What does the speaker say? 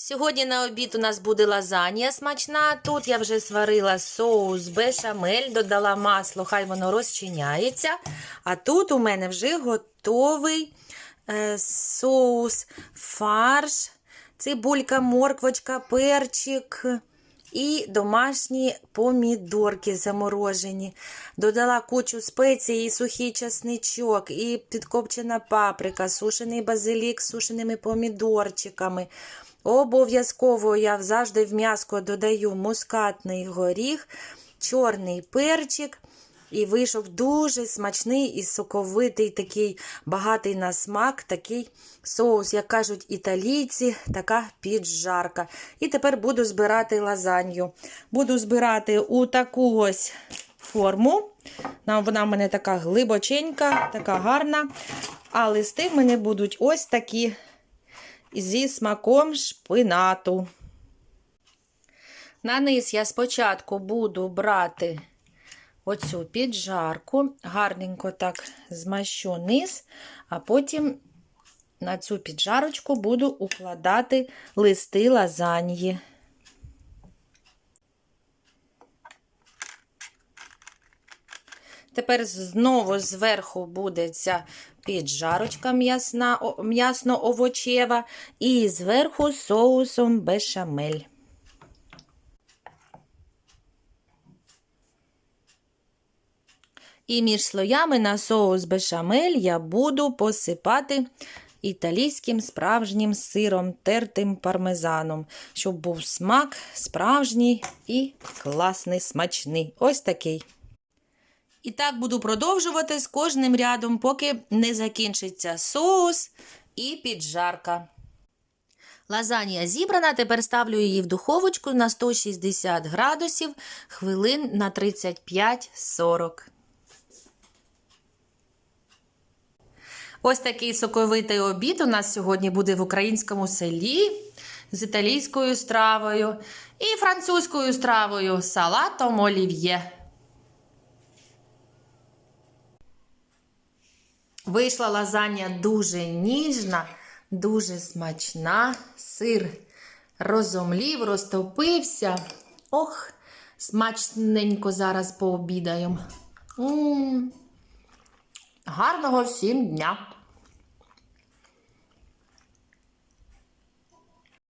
Сьогодні на обід у нас буде лазанія смачна. Тут я вже сварила соус бешамель, додала масло, хай воно розчиняється. А тут у мене вже готовий е, соус, фарш, цибулька, морквочка, перчик. І домашні помідорки заморожені. Додала кучу спецій, і сухий часничок, і підкопчена паприка, сушений базилік з сушеними помідорчиками. Обов'язково я завжди в м'яско додаю мускатний горіх, чорний перчик. І вийшов дуже смачний і соковитий, такий багатий на смак, такий соус, як кажуть італійці, така піджарка. І тепер буду збирати лазанью. Буду збирати у таку ось форму. Вона в мене така глибоченька, така гарна. А листи в мене будуть ось такі зі смаком шпинату. На низ я спочатку буду брати оцю піджарку, гарненько так змащу низ, а потім на цю піджарочку буду укладати листи лазаньї. Тепер знову зверху буде ця піджарочка м'ясно-овочева, і зверху соусом бешамель. І між слоями на соус бешамель я буду посипати італійським справжнім сиром, тертим пармезаном, щоб був смак справжній і класний, смачний. Ось такий. І так буду продовжувати з кожним рядом, поки не закінчиться соус і піджарка. Лазанія зібрана, тепер ставлю її в духовочку на 160 градусів хвилин на 35-40. Ось такий соковитий обід у нас сьогодні буде в українському селі з італійською стравою і французькою стравою салатом олів'є. Вийшла лазанья дуже ніжна, дуже смачна. Сир розомлів, розтопився. Ох, смачненько зараз пообідаємо. М. Гарного всім дня!